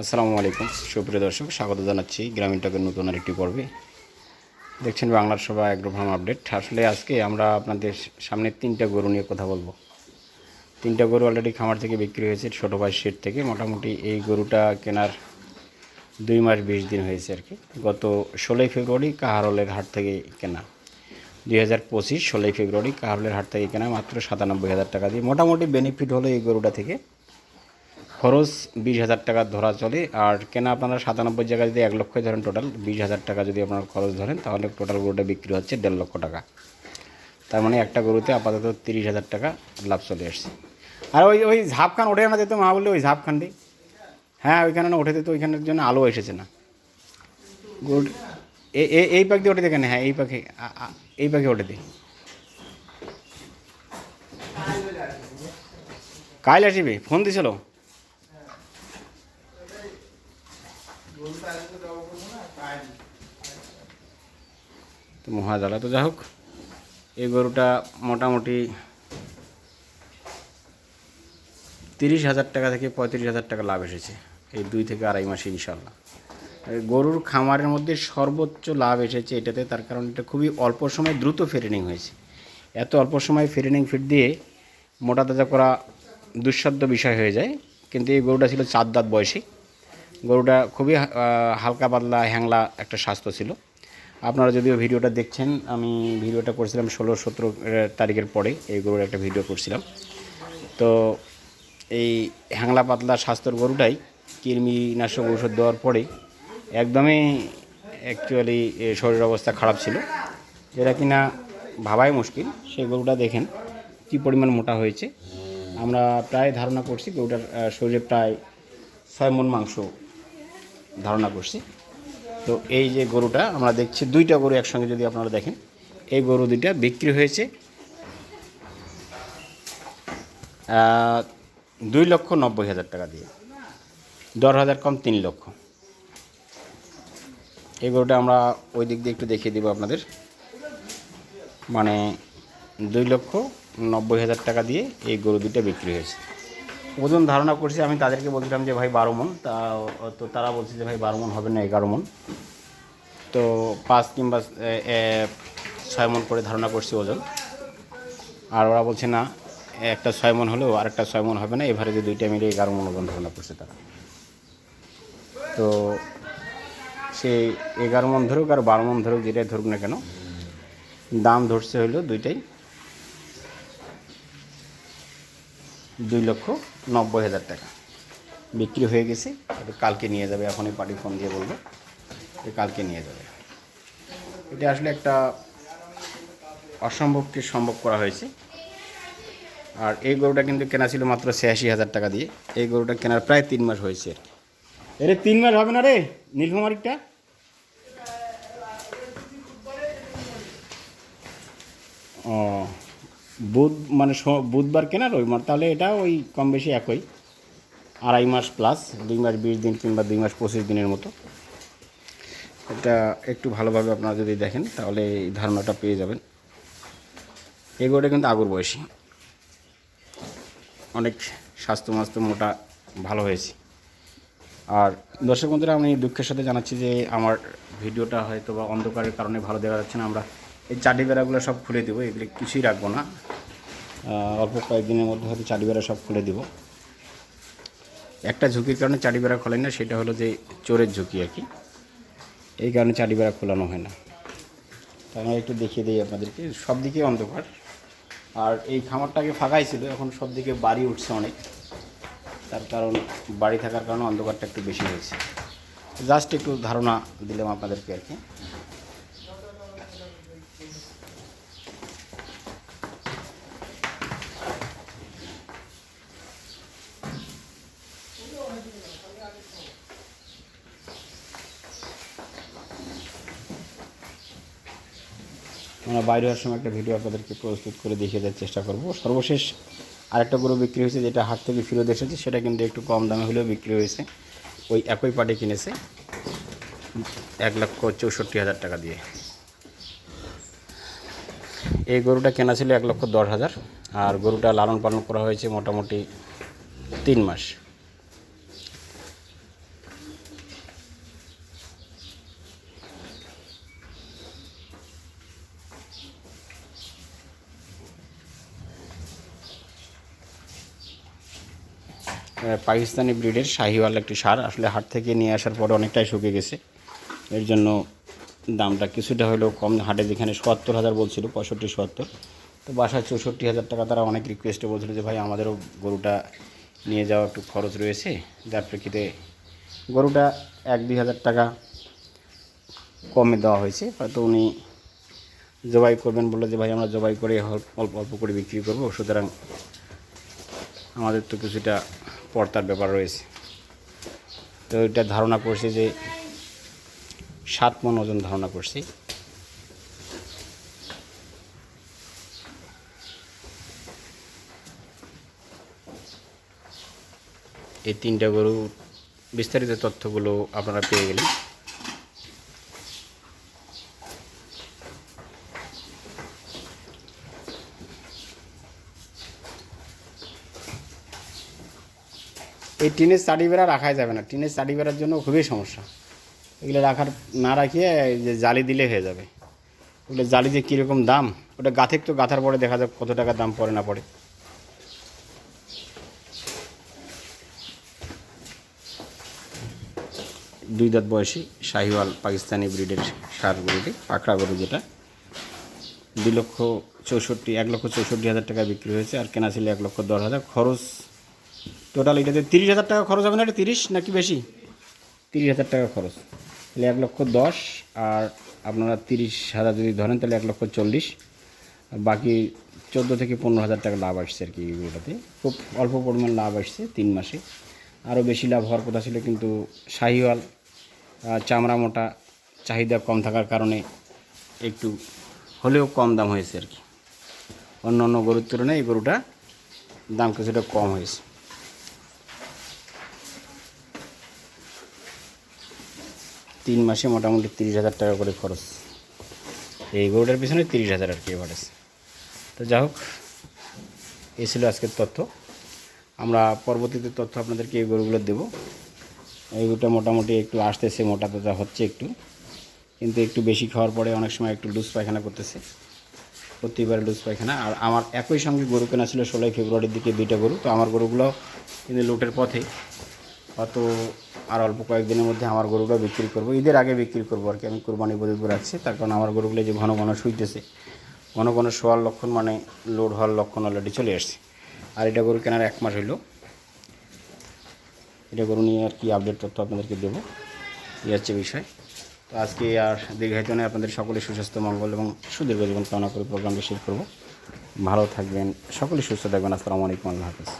আসসালামু আলাইকুম। সুপ্রিয় দর্শক, স্বাগত জানাচ্ছি গ্রামীণ টকের নতুন আরেকটি পর্বে। দেখছেন বাংলার সভা অ্যাগ্রোফার্ম আপডেট। আসলে আজকে আমরা আপনাদের সামনে তিনটা গরু নিয়ে কথা বলব। তিনটা গরু অলরেডি খামার থেকে বিক্রি হয়েছে, ছোটো ভাই শেড থেকে। মোটামুটি এই গরুটা কেনার দুই মাস বিশ দিন হয়েছে আর কি। গত ষোলোই ফেব্রুয়ারি কাহারলের হাট থেকে কেনা। দুই হাজার পঁচিশ ষোলোই ফেব্রুয়ারি কাহারলের হাট থেকে কেনা মাত্র সাতানব্বই হাজার টাকা দিয়ে। মোটামুটি বেনিফিট হলো এই গরুটা থেকে। খরচ বিশ হাজার টাকা ধরা চলে। আর কেনা আপনারা সাতানব্বই জায়গায় যদি এক লক্ষই ধরেন টোটাল বিশ হাজার টাকা যদি আপনার খরচ ধরেন, তাহলে টোটাল গরুটা বিক্রি হচ্ছে দেড় লক্ষ টাকা। তার মানে একটা গরুতে আপাতত তিরিশ হাজার টাকা লাভ চলে আসছে। আর ওই ওই ঝাপখান ওঠে না যেত মা বললে, ওই ঝাপখানটি হ্যাঁ ওইখানে না উঠে যেত ওইখানের জন্য আলো এসেছে না। গরু এই পাখি ওঠে দেখেন হ্যাঁ এই পাখি এই পাখি ওঠে দে কাইল আসিবে, ফোন দিছিল? মহাজালা। তো যাই হোক, এই গরুটা মোটামুটি তিরিশ হাজার টাকা থেকে পঁয়ত্রিশ হাজার টাকা লাভ এসেছে, এই দুই থেকে আড়াই মাসে ইনশাল্লাহ গরুর খামারের মধ্যে সর্বোচ্চ লাভ এসেছে এটাতে, তার কারণ এটা খুবই অল্প সময় দ্রুত ফেরেনিং হয়েছে। এত অল্প সময় ফেরেনিং ফিট দিয়ে মোটা তাজা করা দুঃসাধ্য বিষয় হয়ে যায়, কিন্তু এই গরুটা ছিল চার দাঁত বয়সী। গরুটা খুবই হালকা পাতলা, হ্যাংলা একটা স্বাস্থ্য ছিল। আপনারা যদিও ভিডিওটা দেখছেন, আমি ভিডিওটা করছিলাম ষোলো সতেরো তারিখের পরে এই গরুর একটা ভিডিও করছিলাম। তো এই হ্যাংলা পাতলা স্বাস্থ্যর গরুটাই কৃমিনাশক ওষুধ দেওয়ার পরে একদমই অ্যাকচুয়ালি শরীর অবস্থা খারাপ ছিল। যেটা কিনা ভাবাই মুশকিল, সেই গরুটা দেখেন কী পরিমাণ মোটা হয়েছে। আমরা প্রায় ধারণা করছি গরুটার শরীরে প্রায় ছয় মন মাংস ধারণা করছি। তো এই যে গরুটা আমরা দেখছি, দুইটা গরু একসঙ্গে যদি আপনারা দেখেন, এই গরু দুইটা বিক্রি হয়েছে দুই লক্ষ নব্বই হাজার টাকা দিয়ে। দশ হাজার কম তিন লক্ষ। এই গরুটা আমরা ওই দিক দিয়ে একটু দেখিয়ে দেবো আপনাদের। মানে দুই লক্ষ নব্বই হাজার টাকা দিয়ে এই গরু দুইটা বিক্রি হয়েছে। ওজন ধারণা করছি, আমি তাদেরকে বলছিলাম যে ভাই বারো মন। তা, তো তারা বলছে যে ভাই বারো মন হবে না, এগারো মন। তো পাঁচ কিংবা ছয় মন করে ধারণা করছি ওজন। আর ওরা বলছে না, একটা ছয় মন হলেও আর একটা ছয় মন হবে না এভারে যে দুইটা মিলে এগারো মন ওজন ধারণা করছে তারা। তো সেই এগারো মন ধরুক আর বারো মন ধরুক, যেটাই ধরুক না কেন, দাম ধরছে হইল দুইটাই। দুই লক্ষ নব্বই হাজার টাকা। বিক্রি হয়ে গেছে এটা কালকে নিয়ে যাবে এখনই পার্টি ফোন দিয়ে বলব, যে কালকে নিয়ে যাবে। এটা আসলে একটা অসম্ভবকে সম্ভব করা হয়েছে। আর এই গরুটা কিন্তু কেনা ছিল মাত্র ছিয়াশি হাজার টাকা দিয়ে। এই গরুটা কেনার প্রায় তিন মাস হয়েছে আর কি। এরে তিন মাস হবে না রে নীলফামারিকটা ও বুধ মানে বুধবার কেনার ওই তাহলে এটা ওই কম বেশি একই। আড়াই মাস প্লাস দুই মাস বিশ দিন কিংবা দুই মাস পঁচিশ দিনের মতো। এটা একটু ভালোভাবে আপনারা যদি দেখেন, তাহলে এই ধারণাটা পেয়ে যাবেন। এই গরুটা কিন্তু আগুর বয়সী। অনেক স্বাস্থ্য মাস্ত মোটা, ভালো হয়েছে। আর দর্শক বন্ধুরা, আমি দুঃখের সাথে জানাচ্ছি যে আমার ভিডিওটা হয়তো বা অন্ধকারের কারণে ভালো দেখা যাচ্ছে না। আমরা এই চাটি বেড়াগুলো সব খুলে দেবো, এগুলি কিছুই রাখব না। অল্প কয়েকদিনের মধ্যে হয়তো চাটি বেড়া সব খুলে দিব। একটা ঝুঁকির কারণে চাটি বেড়া খোলেন না, সেটা হলো যে চোরের ঝুঁকি আর কি। এই কারণে চাটি বেড়া খোলানো হয় না। তাই আমি একটু দেখিয়ে দিই আপনাদেরকে, সব দিকে অন্ধকার। আর এই খামারটাকে ফাঁকাই ছিল, এখন সব দিকে বাড়ি উঠছে অনেক। তার কারণ বাড়ি থাকার কারণে অন্ধকারটা একটু বেশি হয়েছে। জাস্ট একটু ধারণা দিলাম আপনাদেরকে আর কি। আমরা বাইরে হওয়ার সময় একটা ভিডিও আপনাদেরকে প্রস্তুত করে দেখিয়ে দেওয়ার চেষ্টা করব। সর্বশেষ আরেকটা গরু বিক্রি হয়েছে, যেটা হাট থেকে ফেরত এসেছে, সেটা কিন্তু একটু কম দামে হলেও বিক্রি হয়েছে। ওই একই পাটে কিনেছে, এক লক্ষ চৌষট্টি হাজার টাকা দিয়ে। এই গরুটা কেনা ছিল এক লক্ষ দশ হাজার, আর গরুটা লালন পালন করা হয়েছে মোটামুটি তিন মাস। পাকিস্তানি ব্রিডের শাহিওয়াল একটি সার। আসলে হাট থেকে নিয়ে আসার পরে অনেকটাই শুকিয়ে গেছে। এর জন্য দামটা কিছুটা হলেও কম। হাটে যেখানে সত্তর হাজার বলছিল, পঁয়ষট্টি, সত্তর। তো বাসায় চৌষট্টি হাজার টাকা তারা অনেক রিকোয়েস্টে বলছিল যে, ভাই, আমাদেরও গরুটা নিয়ে যাওয়া একটু খরচ রয়েছে। যার প্রেক্ষিতে গরুটা এক, দুই হাজার টাকা কমে দেওয়া হয়েছে। হয়তো উনি জবাই করবেন, বলল যে, ভাই, আমরা জবাই করে অল্প অল্প করে বিক্রি করব। সুতরাং আমাদের তো কিছুটা পর্তার ব্যাপার রয়েছে। তো এটা ধারণা করছি যে সাত মন ওজন ধারণা করছি। এই তিনটা গরু বিস্তারিত তথ্যগুলো আপনারা পেয়ে গেলেন। এই টিনের চাটি বেড়া রাখাই যাবে না। টিনের চাটি বেড়ার জন্য খুবই সমস্যা। এগুলো রাখার, না রাখিয়ে যে জালি দিলে হয়ে যাবে। ওগুলো জালি যে কীরকম দাম, ওটা গাথেক তো গাথার পরে দেখা যাক কত টাকা দাম পড়ে না পড়ে। দুই দাঁত বয়সী শাহিওয়াল পাকিস্তানি ব্রিডের সার গরুটি, পাকড়া গরু যেটা। দুই লক্ষ চৌষট্টি, এক লক্ষ চৌষট্টি হাজার টাকা বিক্রি হয়েছে আর কেনা ছিল এক লক্ষ দশ হাজার। খরচ টোটাল এটাতে তিরিশ হাজার টাকা খরচ হবে না, এটা তিরিশ নাকি বেশি? তিরিশ হাজার টাকা খরচ। তাহলে এক লক্ষ দশ, আর আপনারা তিরিশ হাজার যদি ধরেন, তাহলে এক লক্ষ চল্লিশ। বাকি চোদ্দ থেকে পনেরো হাজার টাকা লাভ আসছে আর কি এগুলোতে খুব অল্প পরিমাণ লাভ আসছে তিন মাসে। আরও বেশি লাভ হওয়ার কথা ছিল, কিন্তু শাহিওয়াল চামড়া মোটা চাহিদা কম থাকার কারণে একটু হলেও কম দাম হয়েছে আর কি। অন্য অন্য গরুর তুলনায় এই গরুটা দাম কিছুটা কম হয়েছে। তিন মাসে মোটামুটি তিরিশ হাজার টাকা করে খরচ। এই গরুটার পিছনে তিরিশ হাজার আর কি এভারেজ তো যাই হোক, এই ছিল আজকের তথ্য। আমরা পরবর্তীতে তথ্য আপনাদেরকে এই গরুগুলো দেবো। এই গরুটা মোটামুটি একটু আসতেছে, মোটা তাজা হচ্ছে একটু। কিন্তু একটু বেশি খাওয়ার পরে অনেক সময় একটু লুজ পায়খানা করতেছে। প্রতিবার লুজ পায়খানা। আর আমার একই সঙ্গে গরু কেনা ছিল ষোলোই ফেব্রুয়ারির দিকে দুইটা গরু। তো আমার গরুগুলো কিন্তু লুটের পথে। হয়তো আর অল্প কয়েকদিনের মধ্যে আমার গরুটা বিক্রি করব। ঈদের আগে বিক্রি করব আর কি। আমি কোরবানি বদিপুর রাখছি। তার কারণ আমার গরুগুলো যে ঘন ঘন শুইতেছে, ঘন ঘন শোয়ার লক্ষণ মানে লোড হওয়ার লক্ষণ অলরেডি চলে আসছে। আর এটা গরু কেনার এক মাস হইল। এটা গরু নিয়ে আর কি আপডেট তথ্য আপনাদেরকে দেবো। এই হচ্ছে বিষয়। তো আজকে আর দীর্ঘায়িত নয়। আপনাদের সকলে সুস্বাস্থ্য, মঙ্গল এবং সুদীর্ঘ জীবন কামনা করে প্রোগ্রামটা শেষ করব। ভালো থাকবেন। সকলে সুস্থ থাকবেন। আসসালামু আলাইকুম। আল্লাহ হাফিজ।